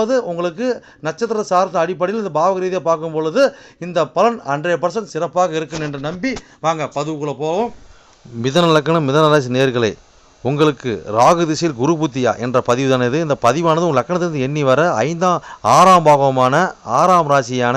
ரெண்டாவது உங்களுக்கு நட்சத்திர சார்ந்த அடிப்படையில் இந்த பாவக ரீதியாக பார்க்கும் பொழுது இந்த பலன் ஹண்ட்ரட் பர்சன்ட் சிறப்பாக இருக்கும் என்று நம்பி வாங்க பதிவுக்குள்ளே போவோம். மிதன லக்கணம் மிதனராசி நேர்களை உங்களுக்கு ராகு திசையில் குரு புத்தியா என்ற பதிவு தானே இது. இந்த பதிவானது உங்கள் லக்கணத்திலிருந்து எண்ணி வர ஐந்தாம் ஆறாம் பாகமான ஆறாம் ராசியான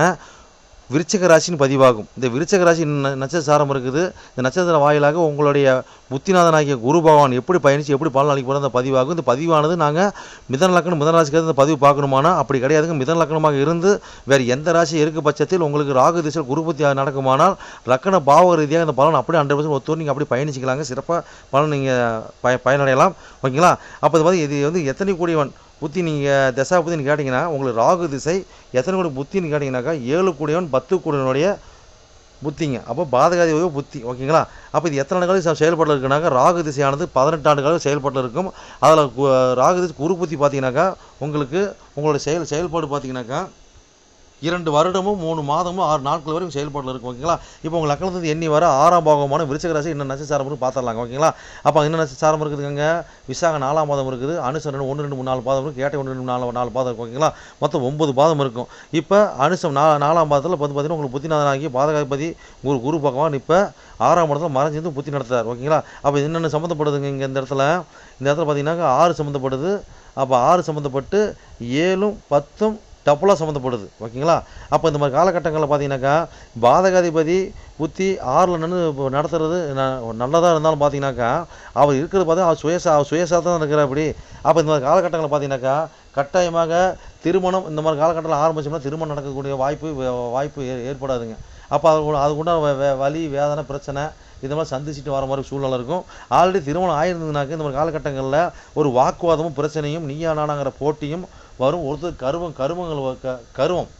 விருச்சக ராசின்னு பதிவாகும். இந்த விருச்சக ராசி நட்சத்திர சாரம் இருக்குது. இந்த நட்சத்திர வாயிலாக உங்களுடைய புத்திநாதனாகிய குரு பகவான் எப்படி பயணித்து எப்படி பலன் அளிக்க போகிற அந்த பதிவாகும். இந்த பதிவானது நாங்கள் மிதன லக்கணம் மிதன ராசிக்காக இந்த பதிவு பார்க்கணுமானா அப்படி கிடையாதுங்க. மிதன லக்கணமாக இருந்து வேறு எந்த ராசி இருக்க பட்சத்தில் உங்களுக்கு ராகு திசையில் குரு புத்தி நடக்குமானால் லக்கண பாவ ரீதியாக இந்த பலன் அப்படியே ஹண்ட்ரட் பர்சன்ட் ஒத்து நீங்கள் அப்படி பயணிச்சிக்கலாங்க. சிறப்பாக பலன் நீங்கள் பய பயனடையலாம். ஓகேங்களா? அப்போ இது மாதிரி இது வந்து எத்தனை கூடியவன்? புத்தி நீங்கள் தசா புத்தின்னு கேட்டிங்கன்னா உங்களுக்கு ராகு திசை எத்தனை கோடி புத்தின்னு கேட்டிங்கனாக்கா ஏழு கூடியவன் பத்து கூடியவனுடைய புத்திங்க. அப்போ பாதகாதிபதி புத்தி ஓகேங்களா? அப்போ இது எத்தனை ஆண்டுகளுக்கு செயல்பாட்டில் இருக்குனாக்கா ராகு திசையானது பதினெட்டு ஆண்டுகளுக்கு செயல்பாட்டில் இருக்கும். அதில் ராகு திசை குரு புத்தி பார்த்தீங்கன்னாக்கா உங்களுக்கு உங்களோட செயல் செயல்பாடு பார்த்தீங்கன்னாக்கா இரண்டு வருடமும் மூணு மாதமும் ஆறு நாட்கள் வரைக்கும் செயல்பாட்டில் இருக்கும் ஓகேங்களா? இப்போ உங்கள் லக்கணத்துக்கு எண்ணி வர ஆறாம் பாகமான விருச்சிக ராசி என்ன நட்சத்திரம் இருக்கு பார்த்துடலாங்க ஓகேங்களா? அப்போ என்ன நட்சத்திரம் இருக்குதுங்க விசாக நாலாம் பாதம் இருக்குது அனுசம் ரெண்டு ஒன்று ரெண்டு மூணு நாலு பாதம் இருக்குது கேட்டை ஒன்று ரெண்டு நாலு நாலு பாதம் இருக்கும் ஓகேங்களா? மொத்தம் ஒன்பது பாதம் இருக்கும். இப்போ அனுசம் நா நாலாம் பாதத்தில் வந்து பார்த்தீங்கன்னா உங்களுக்கு புத்திநாதனாகி பாதகாதிபதி குரு குரு பகவான் இப்போ ஆறாம் இடத்துல மறைஞ்சிருந்து புத்தி நடத்துறார் ஓகேங்களா? அப்போ என்னென்ன சம்மந்தப்படுதுங்க இங்கே இந்த இடத்துல? இந்த இடத்துல பார்த்தீங்கன்னாக்கா ஆறு சம்மந்தப்படுது அப்போ ஆறு சம்மந்தப்பட்டு ஏழும் பத்தும் டப்புலாக சம்மந்தப்படுது. ஓகேங்களா? அப்போ இந்த மாதிரி காலகட்டங்களில் பார்த்தீங்கன்னாக்கா பாதகாதிபதி புத்தி ஆறில் நின்று இப்போ நடத்துறது ந- நல்லதாக இருந்தாலும் பார்த்தீங்கன்னாக்கா அவர் இருக்கிறது பார்த்தா அவர் சுயசா அவர் சுயசாக தான் இருக்கிற அப்படி. அப்போ இந்த மாதிரி காலகட்டங்களில் பார்த்தீங்கன்னாக்கா கட்டாயமாக திருமணம் இந்த மாதிரி காலகட்டத்தில் ஆரம்பிச்சோம்னா திருமணம் நடக்கக்கூடிய வாய்ப்பு வே- வாய்ப்பு ஏ- ஏற்படாதுங்க. அப்போ அது அதுக்குண்டான வலி வேதனை பிரச்சனை இது மாதிரி சந்திச்சுட்டு வர மாதிரி சூழ்நிலை இருக்கும். ஆல்ரெடி திருமணம் ஆயிருந்ததுனாக்க இந்த மாதிரி காலகட்டங்களில் ஒரு வாக்குவாதமும் பிரச்சனையும் நீயா நானாங்கிற போட்டியும் வரும். ஒருத்தர் கருவம் கருமங்கள் கருவம்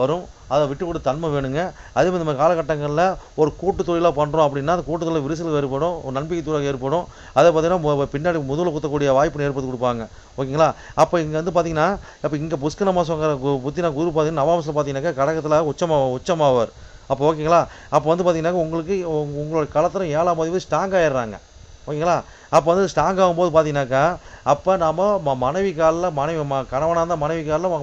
வரும். அதை விட்டு கொடுத்து தன்மை வேணுங்க. அதே மாதிரி நம்ம காலகட்டங்களில் ஒரு கூட்டு தொழிலாக பண்ணுறோம் அப்படின்னா அந்த கூட்டு தொழில் விரிசல் ஏற்படும் ஒரு நம்பிக்கை துறை ஏற்படும். அதை பார்த்தீங்கன்னா பின்னாடி முதுகில் குத்தக்கூடிய வாய்ப்பு ஏற்படுத்தி கொடுப்பாங்க. ஓகேங்களா? அப்போ இங்கே வந்து பார்த்தீங்கன்னா இப்போ இங்கே புஷ்கர மாதங்கிற புத்தினா குரு பார்த்தீங்கன்னா நவாம்சத்தில் பார்த்தீங்கன்னாக்கா கடகத்தில் உச்சமாக உச்சமாவார். அப்போ ஓகேங்களா? அப்போ வந்து பார்த்தீங்கன்னா உங்களுக்கு உங்களோட களத்தில் ஏழாம் பதிவு ஸ்ட்ராங் ஆயிடுறாங்க. ஓகேங்களா? அப்போ வந்து ஸ்ட்ராங் ஆகும்போது பார்த்தீங்கன்னாக்கா அப்போ நம்ம ம மனைவி காலில் மனைவி ம கணவனாக இருந்தால் மனைவி காலில்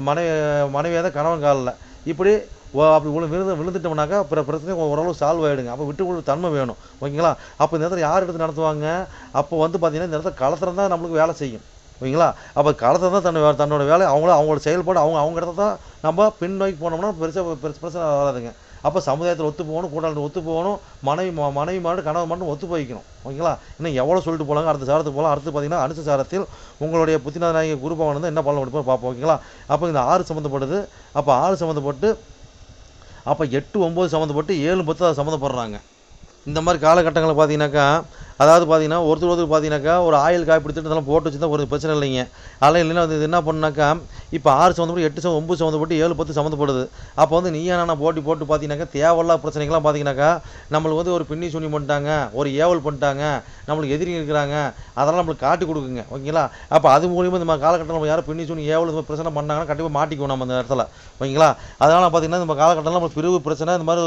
மனைவி மனைவியாக இருந்தால் கணவன் காலில். இப்படி ஓ- அப்படி விழு விழுந்து விழுந்துட்டோம்னாக்கா பிற பிரச்சனை ஓரளவு சால்வ் ஆகிடுங்க அப்போ விட்டு கொடுத்து தன்மை வேணும். ஓகேங்களா? அப்போ இந்த இடத்துல யார் எடுத்து நடத்துவாங்க? அப்போ வந்து பார்த்தீங்கன்னா இந்த இடத்துல கலத்திரம் தான் நம்மளுக்கு வேலை செய்யும். ஓகேங்களா? அப்போ களத்தில் தான் தன்னோட தன்னோட வேலை. அவங்கள அவங்களோட செயல்பாடு அவங்க அவங்க இடத்த தான் நம்ம பின்னோக்கி போனோம்னா பெருசாக பெருசு பிரச்சனை வராதுங்க. அப்போ சமுதாயத்தில் ஒத்து போகணும் கூட்டாளத்தில் ஒத்து போகணும் மனைவி மனைவி மாட்டு கணவன் மட்டும் ஒத்து போய்க்கணும். ஓகேங்களா? இன்னும் எவ்வளோ சொல்லிட்டு போகலாங்க அடுத்த சாரத்துக்கு போகலாம். அடுத்து பார்த்தீங்கன்னா அடுத்த சாரத்தில் உங்களுடைய புத்திநாதநாயக குருபவன் வந்து என்ன பலன் கொடுப்போம் பார்ப்போம் ஓகேங்களா? அப்போ இந்த ஆறு சம்மந்தப்படுது அப்போ ஆறு சம்மந்தப்பட்டு அப்போ எட்டு ஒம்பது சம்மந்தப்பட்டு ஏழு பத்து அதை சம்மந்தப்படுறாங்க இந்த மாதிரி காலகட்டங்களில் பார்த்தீங்கன்னாக்கா அதாவது பார்த்தீங்கன்னா ஒருத்தர் ஒருத்தர் பார்த்தீங்கன்னாக்கா ஒரு ஆயில் காய் பிடிச்சிட்டு இதெல்லாம் போட்டு வச்சுருந்தா ஒரு பிரச்சனை இல்லைங்க அதெல்லாம் இல்லைன்னா வந்து இது என்ன பண்ணாக்கா இப்போ ஆறு சம்மந்தப்பட்டு எட்டு சம்மந்தம் ஒம்பது சம்மந்தப்பட்டு ஏழு பத்து சம்மந்தப்படுது. அப்போ வந்து நீயா ஏன்னா போட்டி போட்டு பார்த்தீங்கன்னாக்கா தேவையில்லாத பிரச்சனைகள்லாம் பார்த்தீங்கன்னாக்கா நம்மளுக்கு வந்து ஒரு பின்னி சுனி பண்ணிட்டாங்க ஒரு ஏவல் பண்ணிட்டாங்க நம்மளுக்கு எதிரி இருக்கிறாங்க அதெல்லாம் நம்மளுக்கு காட்டி கொடுக்குங்க ஓகேங்களா? அப்போ அது மூலியமாக இந்த காலகட்டத்தில் நம்ம யாரும் பின்னி சுனி ஏவல் பிரச்சனை பண்ணாங்கன்னா கண்டிப்பாக மாட்டிக்குவோம் நம்ம அந்த இடத்துல ஓகேங்களா? அதனால் பார்த்தீங்கன்னா நம்ம காலகட்டத்தில் நம்ம பிரிவு பிரச்சனை இந்த மாதிரி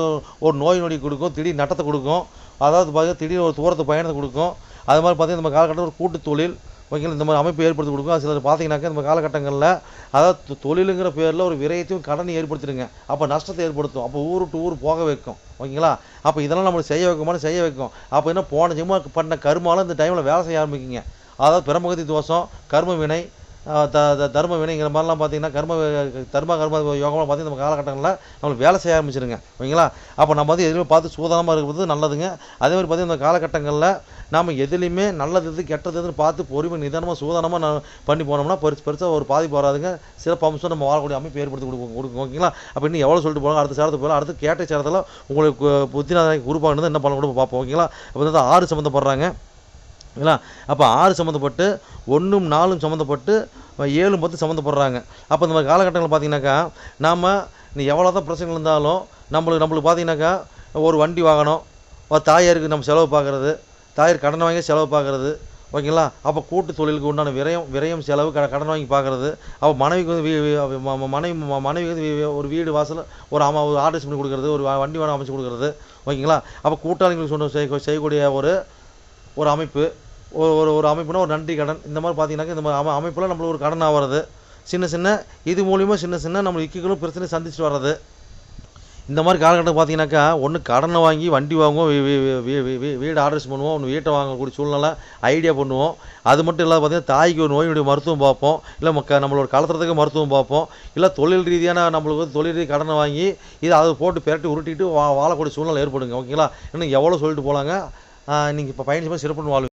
ஒரு நோய் நொடி கொடுக்கும் திடீர் நட்டத்தை கொடுக்கும். அதாவது பார்த்திங்கன்னா திடீர்னு ஒரு தூரத்து பயணத்தை கொடுக்கும். அது மாதிரி பார்த்தீங்கன்னா நம்ம காலகட்டத்தில் ஒரு கூட்டு தொழில் ஓகேங்களா இந்த மாதிரி அமைப்பு ஏற்படுத்தி கொடுக்கும். அது சிலர் பார்த்தீங்கன்னாக்கா நம்ம காலகட்டங்களில் அதாவது தொழிலுங்கிற பேரில் ஒரு விரயத்தையும் கடனை ஏற்படுத்திடுங்க. அப்போ நஷ்டத்தை ஏற்படுத்தும். அப்போ ஊர் விட்டு ஊர் போக வைக்கும். ஓகேங்களா? அப்போ இதெல்லாம் நம்மளுக்கு செய்ய வைக்கமான செய்ய வைக்கும். அப்போ என்ன போன ஜிம்மா பண்ண கருமாலும் இந்த டைமில் வேலை செய்ய ஆரம்பிக்குங்க. அதாவது பிரமகதி தோஷம் கர்ம வினை த த- தர்ம வினைங்கிற மாதிரிலாம் பார்த்தீங்கன்னா கர்ம தர்ம கர்ம யோகம்லாம் பார்த்தீங்கன்னா நம்ம காலகட்டங்களில் நம்மளுக்கு வேலை செய்ய ஆரம்பிச்சிருங்க. ஓகேங்களா? அப்போ நம்ம வந்து எதுவுமே பார்த்து சூதானமாக இருக்கிறது நல்லதுங்க. அதே மாதிரி பார்த்திங்கன்னா இந்த காலகட்டங்களில் நாம் எதுலேயுமே நல்லது எது கெட்டது எதுன்னு பார்த்து பொறுமை நிதானமாக சூதானமாக நான் பண்ணி போனோம்னா பெருசு பெருசாக ஒரு பாதிப்பு வராதுங்க. சிறப்பு அம்சம் நம்ம வாழக்கூடிய அமைப்பு ஏற்படுத்தி கொடுக்கும் கொடுக்கும். ஓகேங்களா? அப்போ இன்னும் எவ்வளோ சொல்லிட்டு போகலாம் அடுத்த சேரத்துக்கு போகலாம். அடுத்து கேட்ட சேரத்தில் உங்களுக்கு புத்திநாதனை குருப்பாக என்ன பண்ண கூட பார்ப்போம். ஓகேங்களா? அப்போ வந்து ஆறு சம்மந்தப்படுறாங்க ஓகேங்களா அப்போ ஆறு சம்மந்தப்பட்டு ஒன்றும் நாலும் சம்மந்தப்பட்டு ஏழும் பத்து சம்மந்தப்படுறாங்க. அப்போ இந்த மாதிரி காலகட்டங்களில் பார்த்தீங்கன்னாக்கா நாம் நீ எவ்வளோ தான் பிரச்சனைகள் இருந்தாலும் நம்மளுக்கு நம்மளுக்கு பார்த்தீங்கன்னாக்கா ஒரு வண்டி வாங்கணும். ஒரு தாயாருக்கு நம்ம செலவு பார்க்குறது தாயார் கடன் வாங்கி செலவு பார்க்குறது ஓகேங்களா? அப்போ கூட்டு தொழிலுக்கு உண்டான விரயம் விரயம் செலவு க கடன் வாங்கி பார்க்குறது அப்போ மனைவிக்கு வந்து மனைவி மனைவிக்கு வந்து ஒரு வீடு வாசல் ஒரு அம்மா ஒரு ஆர்டர்ஸ் பண்ணி கொடுக்குறது ஒரு வண்டி வாகனம் அமைச்சு கொடுக்குறது ஓகேங்களா? அப்போ கூட்டாளிகளுக்கு சொன்ன செய்யக்கூடிய ஒரு ஒரு அமைப்பு ஒரு ஒரு ஒரு அமைப்புனா ஒரு நன்றி கடன். இந்த மாதிரி பார்த்தீங்கன்னாக்கா இந்த மாதிரி அமை அமைப்பில் நம்மளுக்கு ஒரு கடன் ஆகிறது சின்ன சின்ன இது மூலிமா சின்ன சின்ன நம்ம இக்கிகளும் பிரச்சனை சந்திச்சுட்டு வர்றது. இந்த மாதிரி காலகட்டம் பார்த்தீங்கன்னாக்கா ஒன்று கடனை வாங்கி வண்டி வாங்குவோம் வீடு ஆர்டர்ஸ் பண்ணுவோம் ஒன்று வீட்டை வாங்கக்கூடிய சூழ்நிலை ஐடியா பண்ணுவோம். அது மட்டும் இல்லாத பார்த்தீங்கன்னா தாய்க்கு ஒரு நோயுடைய மருத்துவம் பார்ப்போம். இல்லை மக்க நம்மளோட கலத்துறதுக்கு மருத்துவம் பார்ப்போம். இல்லை தொழில் ரீதியான நம்மளுக்கு வந்து தொழில் ரீதி கடனை வாங்கி இதை அதை போட்டு பிரட்டி உருட்டிட்டு வா வாழக்கூடிய சூழ்நிலை ஏற்படுங்க. ஓகேங்களா? இன்னும் எவ்வளோ சொல்லிட்டு போகலாங்க நீங்கள் இப்போ பயணிச்சு சிறப்புன்னு வாழ்வு